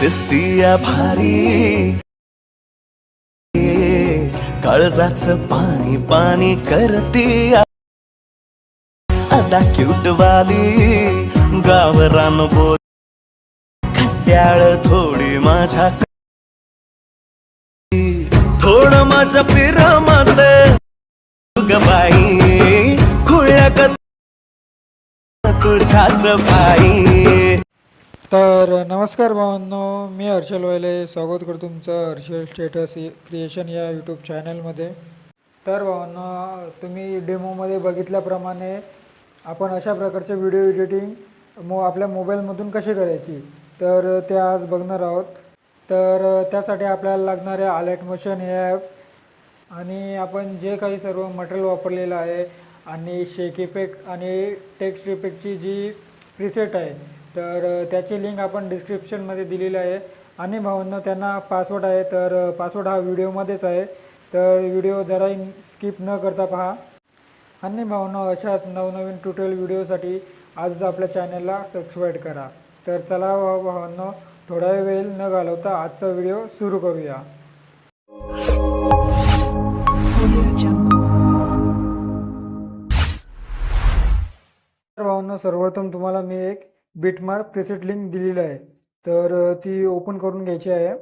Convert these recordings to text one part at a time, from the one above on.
दिसती या भारी. काळजाच पाणी पाणी करती आता क्यूट वाली गावरान बोल. खट्याळ थोडी माझ्या थोड माझ्या पिरमत. ग बाई खुळ्या ग तुझ्याच बाई. तर नमस्कार भावांनो मी हर्षल वैले स्वागत करतो तुमचं हर्षल स्टेटस क्रिएशन या यूट्यूब चॅनलमध्ये तर भावांनो तुम्ही डेमोमध्ये बघितल्याप्रमाणे आपण अशा प्रकारचे व्हिडिओ एडिटिंग मो आपल्या मोबाईलमधून कशी करायची तर ते आज बघणार आहोत. तर त्यासाठी आपल्याला लागणारे आलेट मोशन हे ॲप आणि आपण जे काही सर्व मटेरियल वापरलेलं आहे आणि शेक इफेक्ट आणि टेक्स्ट इफेक्टची जी प्रिसेट आहे तर त्याची लिंक आपण डिस्क्रिप्शनमध्ये दिलेली आहे. आणि भावांनो त्यांना पासवर्ड आहे तर पासवर्ड हा व्हिडिओमध्येच आहे. तर व्हिडिओ जराही स्किप न करता पहा. आणि भावना अशाच नवनवीन ट्युटोरियल व्हिडिओसाठी आजच आपल्या चॅनलला सबस्क्राईब करा. तर चला भाव- थोडा वेळ न घालवता आजचा व्हिडिओ सुरू करूया. भावांना सर्वप्रथम तुम्हाला मी एक बिटमार्क प्रेसेट लिंक दिलेली आहे. तर ती ओपन करून घ्यायची आहे.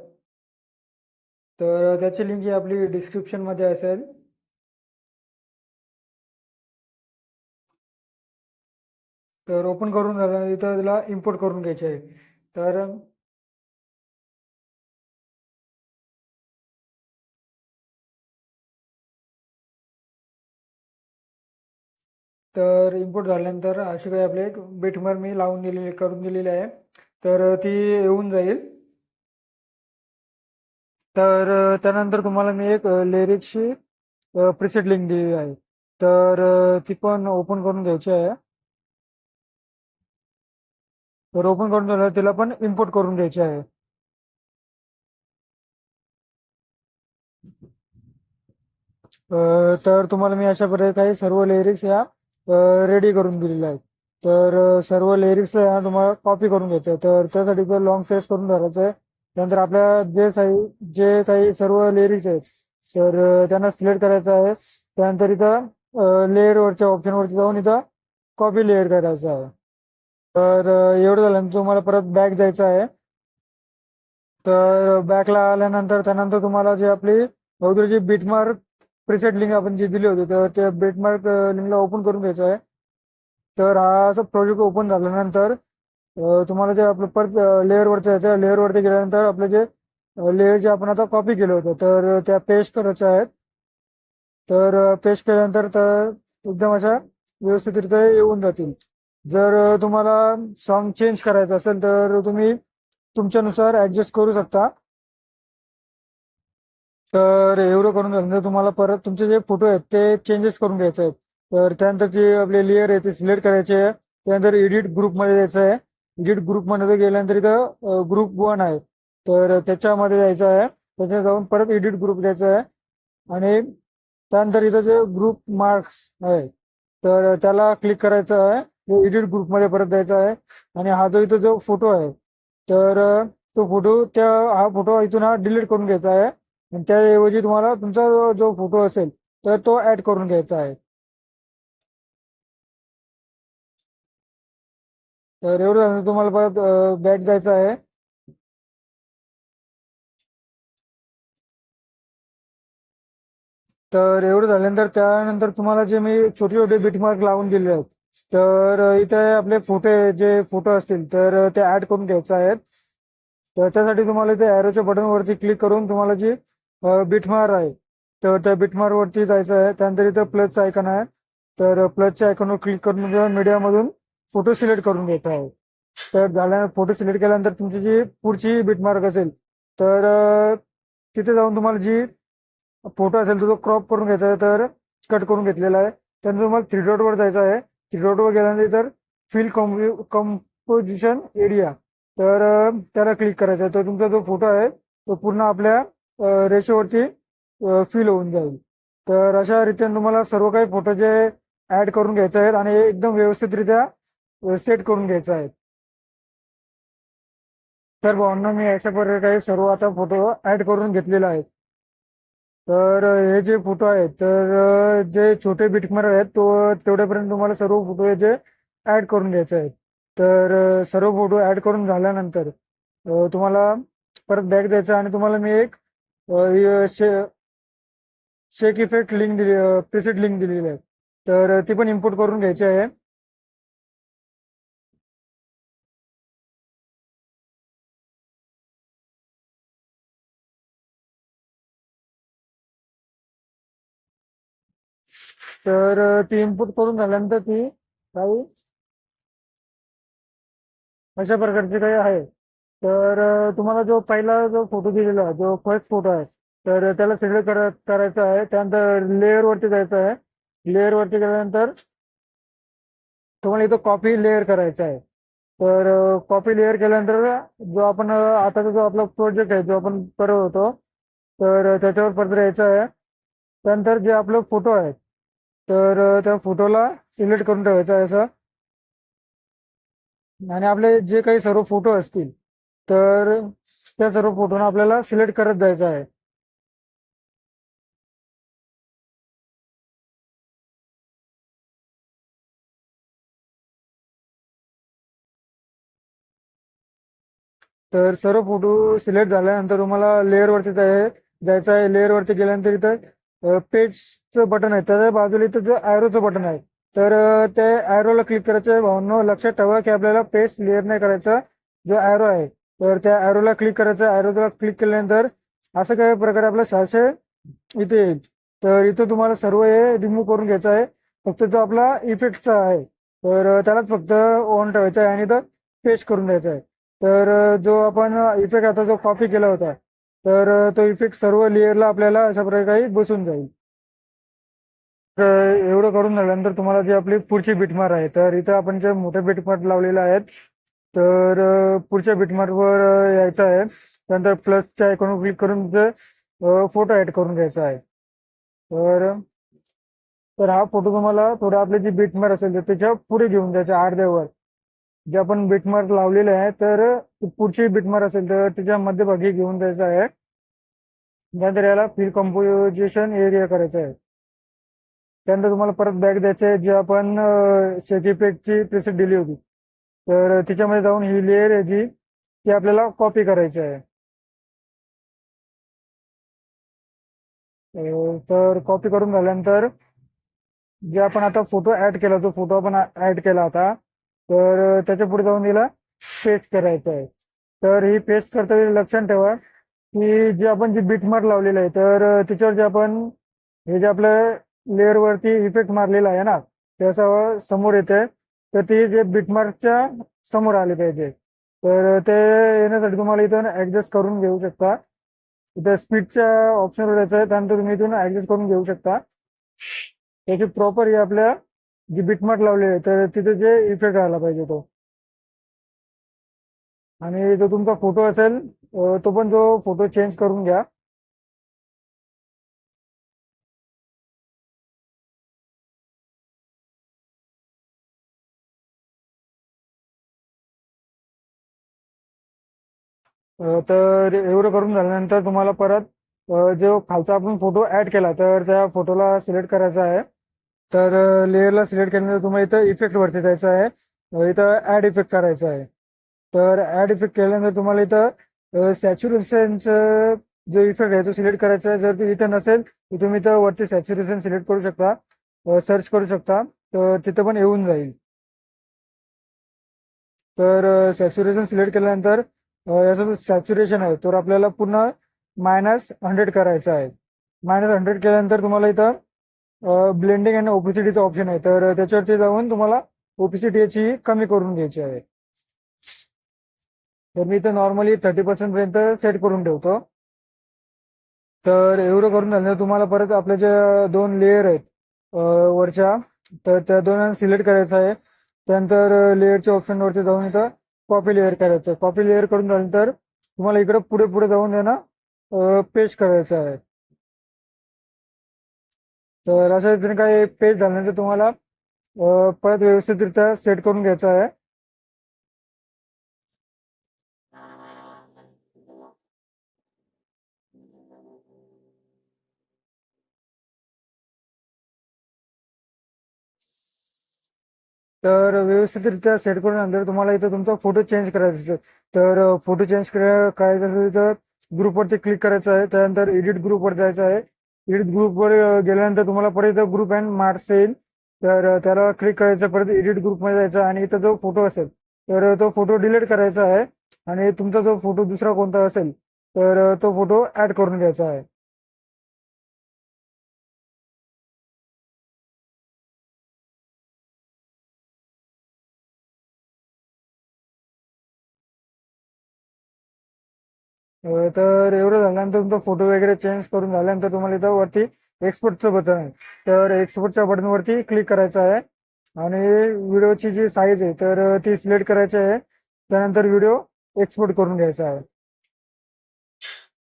तर त्याची लिंक ही आपली डिस्क्रिप्शनमध्ये असेल. तर ओपन करून झालं तिथं त्याला इम्पोर्ट करून घ्यायचे आहे. तर तर इम्पोर्ट झाल्यानंतर अशी काही आपले एक बिटमार्क मी लावून दिलेली करून दिलेली आहे. तर ती येऊन जाईल. तर त्यानंतर तुम्हाला मी एक लेरिक्सची प्रिसेट लिंक दिलेली आहे. तर ती पण ओपन करून घ्यायची आहे. तर ओपन करून झालं तिला पण इम्पोर्ट करून घ्यायची आहे. तर तुम्हाला मी अशा प्रकारे काही सर्व लिरिक्स या रेडी करून दिलेलं आहेत. तर सर्व लिरिक्स तुम्हाला कॉपी करून घ्यायचं आहे तर त्यासाठी तर लॉंग फेस करून धरायचं आहे. त्यानंतर आपल्या जे काही जे काही सर्व लिरिक्स आहेत तर त्यांना सिलेक्ट करायचं आहे. त्यानंतर इथं लेअरवरच्या ऑप्शनवरती जाऊन इथं कॉपी लेअर करायचं आहे. तर एवढं झाल्यानंतर तुम्हाला परत बॅक जायचं आहे. तर बॅकला आल्यानंतर त्यानंतर तुम्हाला जे आपली अगोदर जी बीटमार्क प्रिसेट लिंक आपण जी दिली होती तर त्या बेटमार्क लिंकला ओपन करून घ्यायचं आहे. तर हा असं प्रोजेक्ट ओपन झाल्यानंतर तुम्हाला जे आपलं परत लेअरवरचं यायचं लेअरवरती गेल्यानंतर आपले जे लेअर जे आपण आता कॉपी केलं होतं तर त्या पेस्ट करायच्या आहेत. तर पेस्ट केल्यानंतर तर एकदम अशा व्यवस्थितरित्या येऊन जातील. जर तुम्हाला सॉन्ग चेंज करायचं असेल तर तुम्ही तुमच्यानुसार ॲडजस्ट करू शकता. तर एवढं करून झाल्यानंतर म्हणजे तुम्हाला परत तुमचे जे फोटो आहेत ते चेंजेस करून घ्यायचे आहेत. तर त्यानंतर जे आपले लेअर आहे ते सिलेक्ट करायचे आहे. त्यानंतर एडिट ग्रुपमध्ये जायचं आहे. एडिट ग्रुपमध्ये गेल्यानंतर इथं ग्रुप वन आहे. तर त्याच्यामध्ये जायचं आहे. त्याच्यात जाऊन परत एडिट ग्रुप द्यायचा आहे. आणि त्यानंतर इथं जे ग्रुप मार्क्स आहे तर त्याला क्लिक करायचं आहे. एडिट ग्रुपमध्ये परत द्यायचा आहे. आणि हा जो इथं जो फोटो आहे तर तो फोटो त्या हा फोटो इथून हा डिलीट करून घ्यायचा आहे. आणि त्याऐवजी तुम्हाला तुमचा जो- फोटो असेल तर तो ऍड करून घ्यायचा आहे. तर एवढं झालं तुम्हाला परत बॅक जायचं आहे. तर एवढं झाल्यानंतर त्यानंतर तुम्हाला जे मी छोटे छोटे बिटमार्क लावून दिले आहेत तर इथे आपले फोटो जे फोटो असतील तर ते ऍड करून घ्यायचे आहेत. तर त्यासाठी तुम्हाला इथे ॲरोच्या बटनवरती क्लिक करून तुम्हाला जी बिटमार आहे. तर त्या बिटमार वरती जायचं आहे. त्यानंतर इथं प्लसचं आयकन आहे. तर प्लसच्या आयकॉनवर क्लिक करून मीडियामधून फोटो सिलेक्ट करून घ्यायचा आहे. तर झाल्यानंतर फोटो सिलेक्ट केल्यानंतर तुमची जी पुढची बिटमार्क असेल तर तिथे जाऊन तुम्हाला जी फोटो असेल तो क्रॉप करून घ्यायचा आहे तर कट करून घेतलेला आहे. त्यानंतर तुम्हाला थ्री डॉटवर जायचं आहे. थ्री डॉटवर गेल्यानंतर तर फिल कंपोजिशन एरिया तर त्याला क्लिक करायचं आहे. तर तुमचा जो फोटो आहे तो पूर्ण आपल्या रेशोवरती फिल होऊन जाईल. तर अशा रीतीने तुम्हाला सर्व काही फोटो जे ऍड करून घ्यायचे आहेत आणि एकदम व्यवस्थितरित्या सेट करून घ्यायचं आहे तर भावांना मी अशा प्रकारे सर्व आता फोटो ऍड करून घेतलेला आहे तर हे जे फोटो आहेत तर जे छोटे बिटमार आहेत तो तेवढ्यापर्यंत तुम्हाला सर्व फोटो हे जे ऍड करून घ्यायचे आहेत. तर सर्व फोटो ऍड करून झाल्यानंतर तुम्हाला परत बॅग द्यायचा आणि तुम्हाला मी एक शेक इफेक्ट लिंक दिली प्रिसेट लिंक दिलेली आहे. तर ती पण इम्पोर्ट करून घ्यायची आहे. तर ती इम्पोर्ट करून झाल्यानंतर ती काही अशा प्रकारची काही आहे. तर तुम्हाला जो पहिला जो फोटो दिलेला आहे जो फर्स्ट फोटो आहे तर त्याला सिलेक्ट कर करायचं आहे. त्यानंतर लेअर वरती जायचं आहे. लेअर वरती गेल्यानंतर तुम्हाला इथं कॉपी लेअर करायचं आहे. तर कॉपी लेअर केल्यानंतर जो आपण आताचा जो आपला प्रोजेक्ट आहे जो आपण करत होतो तर त्याच्यावर परत यायचं आहे. त्यानंतर जे आपलं फोटो आहे तर त्या फोटोला सिलेक्ट करून ठेवायचं आहे असं. आणि आपले जे काही सर्व फोटो असतील तर त्या सर्व फोटोना आपल्याला सिलेक्ट करत जायचं आहे. तर सर्व फोटो सिलेक्ट झाल्यानंतर तुम्हाला लेअर वरती जायचं आहे. लेअर वरती गेल्यानंतर इथं पेजचं बटन आहे. त्याच्या बाजूला इथं जो ॲरोचं बटन आहे. तर ते त्या ॲरोला क्लिक करायचं आहे. भावनो लक्षात ठेवा की आपल्याला पेज लेअर नाही करायचा. जो ॲरो आहे तर त्या ॲरोला क्लिक करायचं. ॲरोला क्लिक केल्यानंतर असं काही प्रकारे आपलं सहाशे इथे येईल. तर इथं तुम्हाला सर्व हे रिमूव्ह करून घ्यायचं आहे. फक्त तो आपला इफेक्टचा आहे. तर त्यालाच फक्त ऑन ठेवायचा आहे आणि तर पेस्ट करून द्यायचा आहे. तर जो आपण इफेक्ट आता जो कॉपी केला होता तर तो इफेक्ट सर्व लेअरला आपल्याला अशा प्रकारे बसून जाईल. तर एवढं करून झाल्यानंतर तुम्हाला जी आपली पुढची बिटमार आहे तर इथं आपण जे मोठे बिटमार लावलेले आहेत तर पुढच्या बिटमार्कवर यायचं आहे. त्यानंतर प्लसच्या आयकॉनवर क्लिक करून फोटो ऍड करून घ्यायचा आहे. तर तर हा फोटो तुम्हाला थोडा आपले जी बिटमार असेल तर त्याच्या पुढे घेऊन जायचा अर्ध्यावर जे आपण बिटमार्क लावलेले आहे तर पुढची बिटमार्क असेल तर त्याच्या मध्यभागी घेऊन जायचं आहे. त्यानंतर याला फील कम्पोजिशन एरिया करायचं आहे. त्यानंतर तुम्हाला परत बॅग द्यायचं आहे जे आपण शेतीपेटची प्रेसेट दिली होती. तर तिच्यामध्ये जाऊन ही लेअर आहे जी ती आपल्याला कॉपी करायची आहे. हो, तर कॉपी करून झाल्यानंतर जे आपण आता फोटो ऍड केला जो फोटो आपण ऍड केला आता तर त्याच्या पुढे जाऊन तिला पेस्ट करायचं आहे. तर ही पेस्ट करताना लक्षात ठेवा की जे आपण जी मार लावलेलं आहे तर त्याच्यावर जे आपण हे जे आपलं लेअर वरती इफेक्ट मारलेला आहे ना ते असं समोर येते तर ती जे बिटमार्कच्या समोर आले पाहिजे. तर ते येण्यासाठी तुम्हाला इथून ऍडजस्ट करून घेऊ शकता. इथं स्पीडच्या ऑप्शनवर यायचं आहे त्यानंतर तुम्ही इथून ऍडजस्ट करून घेऊ शकता. त्याची प्रॉपर ही आपल्या जी बिटमार्क लावलेली आहे तर तिथे जे इफेक्ट आला पाहिजे तो. आणि जो तुमचा फोटो असेल तो पण जो फोटो चेंज करून घ्या. तर एवढं करून झाल्यानंतर तुम्हाला परत जो खालचा आपण फोटो ऍड केला तर त्या फोटोला सिलेक्ट करायचा आहे. तर लेअरला सिलेक्ट केल्यानंतर तुम्हाला इथं इफेक्ट वरती जायचं आहे. इथं ऍड इफेक्ट करायचा आहे. तर ऍड इफेक्ट केल्यानंतर तुम्हाला इथं सॅच्युरेशनचं जो इफेक्ट आहे तो सिलेक्ट करायचा आहे. जर ते इथं नसेल तर तुम्ही इथं वरती सॅच्युरेशन सिलेक्ट करू शकता. सर्च करू शकता. तर तिथं पण येऊन जाईल. तर सॅच्युरेशन सिलेक्ट केल्यानंतर याचा जो सॅच्युरेशन आहे. तर आपल्याला पुन्हा मायनस हंड्रेड करायचा आहे. मायनस हंड्रेड केल्यानंतर तुम्हाला इथं ब्लेंडिंग आणि ओपिसिटीचा ऑप्शन आहे. तर त्याच्यावरती जाऊन तुम्हाला ओपिसिटी याची कमी करून घ्यायची आहे. तर मी इथं नॉर्मली थर्टी पर्सेंट पर्यंत सेट करून ठेवतो. तर एवढं करून झाल्यानंतर तुम्हाला परत आपल्या ज्या दोन लेअर आहेत वरच्या तर त्या दोन सिलेक्ट करायचं आहे. त्यानंतर लेअरच्या ऑप्शनवरती जाऊन इथं कॉपी लेअर करायचं कॉपी लेअर करून झाल्यानंतर तुम्हाला इकडे पुढे पुढे जाऊन त्यांना पेस्ट करायचं आहे. तर अशा रीतीने काय पेस्ट झाल्यानंतर तुम्हाला परत व्यवस्थितरित्या सेट करून घ्यायचं आहे. तर व्यवस्थितरित्या सेट करून तुम्हाला इथं तुमचा फोटो चेंज करायचा असेल. तर फोटो चेंज करायचा असेल तर ग्रुपवरती क्लिक करायचं आहे. त्यानंतर एडिट ग्रुपवर जायचं आहे. एडिट ग्रुपवर गेल्यानंतर तुम्हाला परत इथं ग्रुप अँड मार्क्स येईल. तर त्याला क्लिक करायचं परत एडिट ग्रुपमध्ये जायचं आणि इथं जो फोटो असेल तर तो फोटो डिलीट करायचा आहे. आणि तुमचा जो फोटो दुसरा कोणता असेल तर तो फोटो ऍड करून घ्यायचा आहे. तर एवढं झाल्यानंतर तुमचा फोटो वगैरे चेंज करून झाल्यानंतर तुम्हाला इथं वरती एक्सपोर्टचं बटन आहे. तर एक्सपोर्टच्या बटनवरती क्लिक करायचं आहे. आणि व्हिडिओची जी साईज आहे तर ती सिलेक्ट करायची आहे. त्यानंतर व्हिडिओ एक्सपोर्ट करून घ्यायचा आहे.